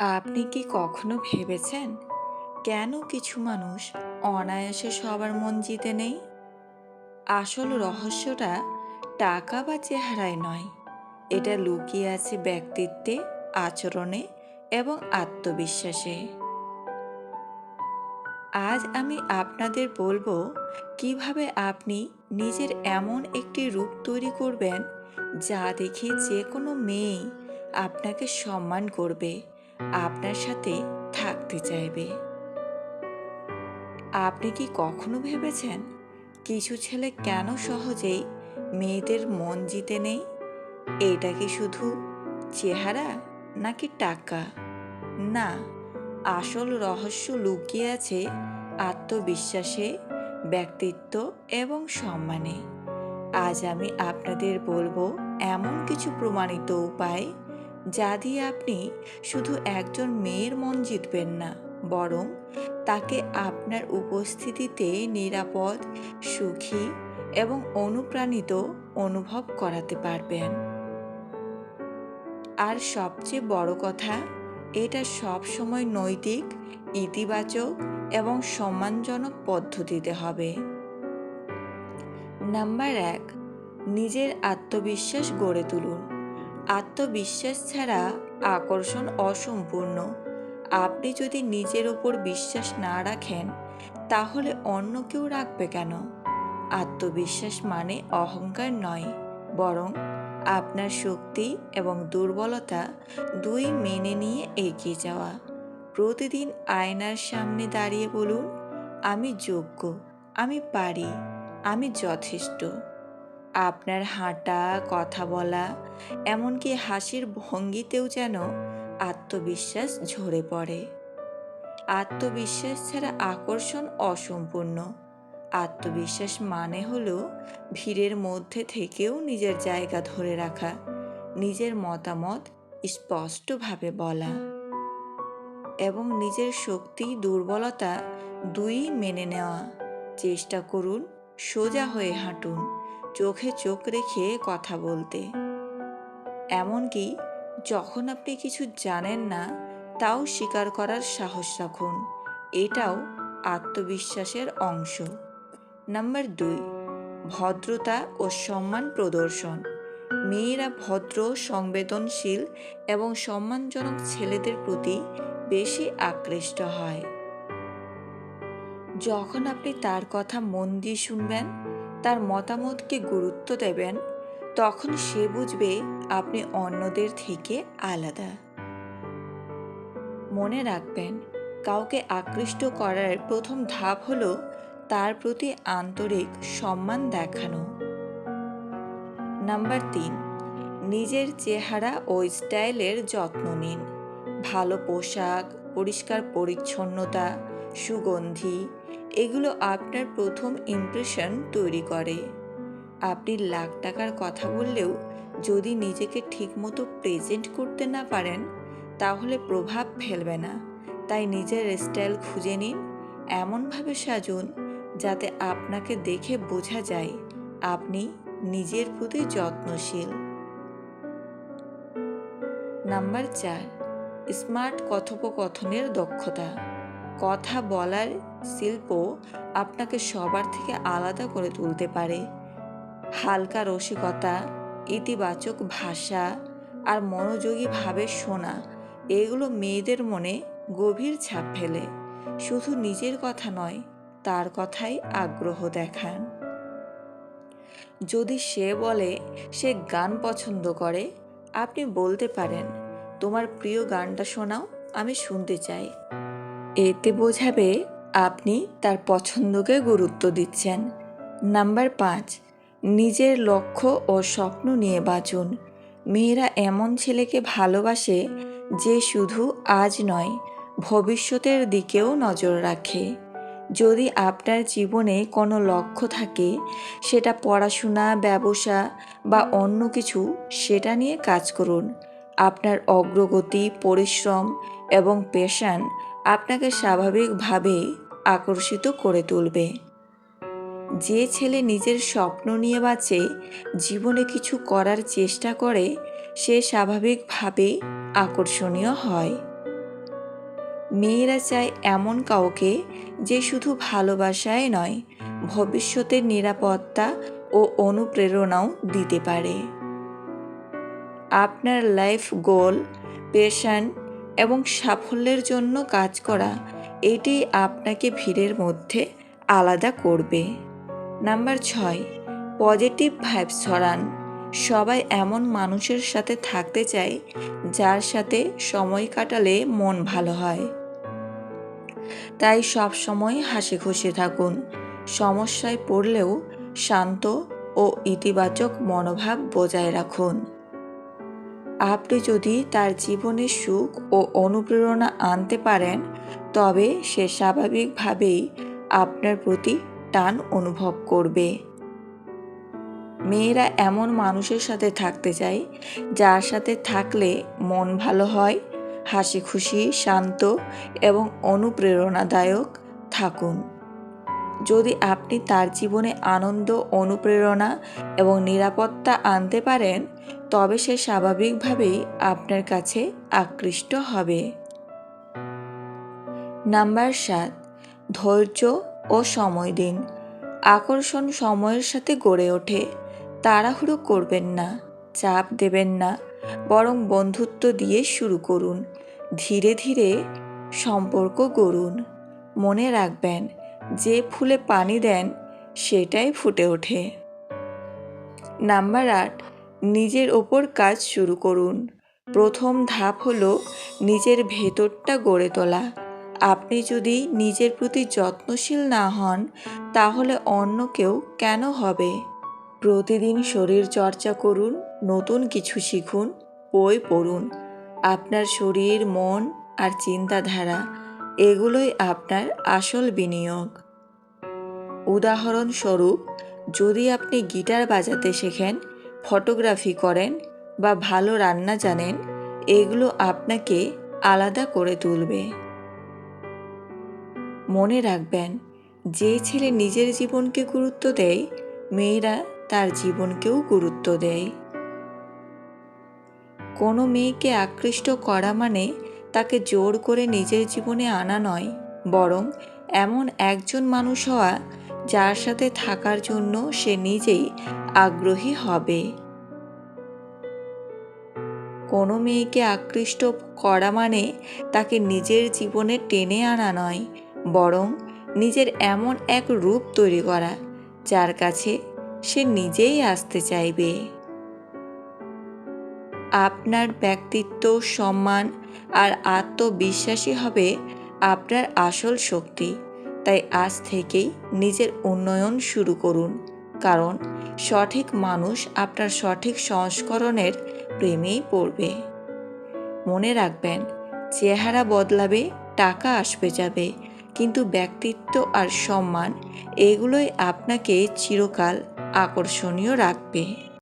আপনি কি কখনো ভেবেছেন কেন কিছু মানুষ অনায়াসে সবার মন জিতে নেই? আসল রহস্যটা টাকা বা চেহারায় নয়। এটা লুকিয়ে আছে ব্যক্তিত্বে, আচরণে এবং আত্মবিশ্বাসে। আজ আমি আপনাদের বলব কীভাবে আপনি নিজের এমন একটি রূপ তৈরি করবেন যা দেখে যে কোনো মেয়েই আপনাকে সম্মান করবে। আপনার সাথে থাকতে চাইবে। আপনি কি কখনো ভেবেছেন কিছু ছেলে কেন সহজেই মেয়েদের মন জিতে নেই? এটা কি শুধু চেহারা নাকি টাকা? না, আসল রহস্য লুকিয়ে আছে আত্মবিশ্বাসে, ব্যক্তিত্ব এবং সম্মানে। আজ আমি আপনাদের বলব, এমন কিছু প্রমাণিত উপায় যা দিয়ে আপনি শুধু একজন মেয়ের মন জিতবেন না, বরং তাকে আপনার উপস্থিতিতে নিরাপদ, সুখী এবং অনুপ্রাণিত অনুভব করাতে পারবেন। আর সবচেয়ে বড় কথা, এটা সবসময় নৈতিক, ইতিবাচক এবং সম্মানজনক পদ্ধতিতে হবে। নাম্বার এক, নিজের আত্মবিশ্বাস গড়ে তুলুন। আত্মবিশ্বাস ছাড়া আকর্ষণ অসম্পূর্ণ। আপনি যদি নিজের ওপর বিশ্বাস না রাখেন, তাহলে অন্য কেউ রাখবে কেন? আত্মবিশ্বাস মানে অহংকার নয়, বরং আপনার শক্তি এবং দুর্বলতা দুই মেনে নিয়ে এগিয়ে যাওয়া। প্রতিদিন আয়নার সামনে দাঁড়িয়ে বলুন, আমি যোগ্য, আমি পারি, আমি যথেষ্ট। আপনার হাঁটা, কথা বলা, এমনকি হাসির ভঙ্গিতেও যেন আত্মবিশ্বাস ঝরে পড়ে। আত্মবিশ্বাস ছাড়া আকর্ষণ অসম্পূর্ণ। আত্মবিশ্বাস মানে হলো ভিড়ের মধ্যে থেকেও নিজের জায়গা ধরে রাখা, নিজের মতামত স্পষ্টভাবে বলা এবং নিজের শক্তি, দুর্বলতা দুই মেনে নেওয়া। চেষ্টা করুন, সোজা হয়ে হাঁটুন। চোখে চোখ রেখে কথা বলতে। এমনকি যখন আপনি কিছু জানেন না, তাও স্বীকার করার সাহস রাখুন। এটাও আত্মবিশ্বাসের অংশ। নাম্বার দুই, ভদ্রতা ও সম্মান প্রদর্শন। মেয়েরা ভদ্র, সংবেদনশীল এবং সম্মানজনক ছেলেদের প্রতি বেশি আকৃষ্ট হয়। যখন আপনি তার কথা মন দিয়ে শুনবেন তার মতামতকে গুরুত্ব দেবেন, তখন সে বুঝবে আপনি অন্যদের থেকে আলাদা। মনে রাখবেন, কাউকে আকৃষ্ট করার প্রথম ধাপ হলো তার প্রতি আন্তরিক সম্মান দেখানো। নাম্বার তিন, নিজের চেহারা ও স্টাইলের যত্ন নিন। ভালো পোশাক, পরিষ্কার পরিচ্ছন্নতা, সুগন্ধি এগুলো আপনার প্রথম ইমপ্রেশন তৈরি করে। আপনি লাখ টাকার কথা বললেও যদি নিজেকে ঠিকমতো প্রেজেন্ট করতে না পারেন, তাহলে প্রভাব ফেলবে না। তাই নিজের স্টাইল খুঁজে নিন, এমনভাবে সাজুন যাতে আপনাকে দেখে বোঝা যায় আপনি নিজের প্রতি যত্নশীল। নাম্বার চার, স্মার্ট কথোপকথনের দক্ষতা। কথা বলার শিল্প আপনাকে সবার থেকে আলাদা করে তুলতে পারে। হালকা রসিকতা, ইতিবাচক ভাষা আর মনোযোগীভাবে শোনা, এগুলো মেয়েদের মনে গভীর ছাপ ফেলে। শুধু নিজের কথা নয়, তার কথাই আগ্রহ দেখান। যদি সে বলে, সে গান পছন্দ করে, আপনি বলতে পারেন, তোমার প্রিয় গানটা শোনাও, আমি শুনতে চাই। এতে বোঝাবে আপনি তার পছন্দকে গুরুত্ব দিচ্ছেন। নাম্বার পাঁচ, নিজের লক্ষ্য ও স্বপ্ন নিয়ে বাঁচুন। মেয়েরা এমন ছেলেকে ভালোবাসে যে শুধু আজ নয়, ভবিষ্যতের দিকেও নজর রাখে। যদি আপনার জীবনে কোনো লক্ষ্য থাকে, সেটা পড়াশোনা, ব্যবসা বা অন্য কিছু, সেটা নিয়ে কাজ করুন। আপনার অগ্রগতি, পরিশ্রম এবং পেশান আপনাকে স্বাভাবিকভাবে আকর্ষিত করে তুলবে। যে ছেলে নিজের স্বপ্ন নিয়ে বাঁচে, জীবনে কিছু করার চেষ্টা করে, সে স্বাভাবিকভাবে আকর্ষণীয় হয়। মেয়েরা চায় এমন কাউকে যে শুধু ভালোবাসায় নয়, ভবিষ্যতের নিরাপত্তা ও অনুপ্রেরণাও দিতে পারে। আপনার লাইফ গোল পেশন এবং সাফল্যের জন্য কাজ করা, এটি আপনাকে ভিড়ের মধ্যে আলাদা করবে। নাম্বার ছয়, পজিটিভ ভাইবস ছড়ান। সবাই এমন মানুষের সাথে থাকতে চায়, যার সাথে সময় কাটালে মন ভালো হয়। তাই সব সময় হাসি খুশি থাকুন। সমস্যায় পড়লেও শান্ত ও ইতিবাচক মনোভাব বজায় রাখুন। আপনি যদি তার জীবনে সুখ ও অনুপ্রেরণা আনতে পারেন, তবে সে স্বাভাবিকভাবেই আপনার প্রতি টান অনুভব করবে। মেয়েরা এমন মানুষের সাথে থাকতে চায়, যার সাথে থাকলে মন ভালো হয় হাসি খুশি শান্ত এবং অনুপ্রেরণাদায়ক থাকুন। যদি আপনি তার জীবনে আনন্দ, অনুপ্রেরণা এবং নিরাপত্তা আনতে পারেন, তবে সে স্বাভাবিকভাবেই আপনার কাছে আকৃষ্ট হবে। নাম্বার সাত, ধৈর্য ও সময় দিন। আকর্ষণ সময়ের সাথে গড়ে ওঠে। তাড়াহুড়ো করবেন না, চাপ দেবেন না, বরং বন্ধুত্ব দিয়ে শুরু করুন। ধীরে ধীরে সম্পর্ক গড়ুন। মনে রাখবেন যে ফুলে পানি দেন, সেটাই ফুটে ওঠে। নাম্বার আট, নিজের ওপর কাজ শুরু করুন। প্রথম ধাপ হলো নিজের ভেতরটা গড়ে তোলা। আপনি যদি নিজের প্রতি যত্নশীল না হন, তাহলে অন্য কেউ কেন হবে? প্রতিদিন শরীর চর্চা করুন, নতুন কিছু শিখুন, বই পড়ুন। আপনার শরীর, মন আর চিন্তাধারা এগুলোই আপনার আসল বিনিয়োগ। উদাহরণস্বরূপ, যদি আপনি গিটার বাজাতে শেখেন, ফটোগ্রাফি করেন বা ভালো রান্না জানেন, এগুলো আপনাকে আলাদা করে তুলবে। মনে রাখবেন, যে ছেলে নিজের জীবনকে গুরুত্ব দেয়, মেয়েরা তার জীবনকেও গুরুত্ব দেয়। কোনো মেয়েকে আকৃষ্ট করা মানে তাকে জোর করে নিজের জীবনে আনা নয়, বরং এমন একজন মানুষ হওয়া যার সাথে থাকার জন্য সে নিজেই আগ্রহী হবে। কোনো মেয়েকে আকৃষ্ট করা মানে তাকে নিজের জীবনে টেনে আনা নয়, বরং নিজের এমন এক রূপ তৈরি করা, যার কাছে সে নিজেই আসতে চাইবে। আপনার ব্যক্তিত্ব, সম্মান আর আত্মবিশ্বাসী হবে আপনার আসল শক্তি। তাই আজ থেকেই নিজের উন্নয়ন শুরু করুন। কারণ সঠিক মানুষ আপনার সঠিক সংস্করণের প্রেমেই পড়বে। মনে রাখবেন, চেহারা বদলাবে, টাকা আসবে যাবে, কিন্তু ব্যক্তিত্ব আর সম্মান এগুলোই আপনাকে চিরকাল আকর্ষণীয় রাখবে।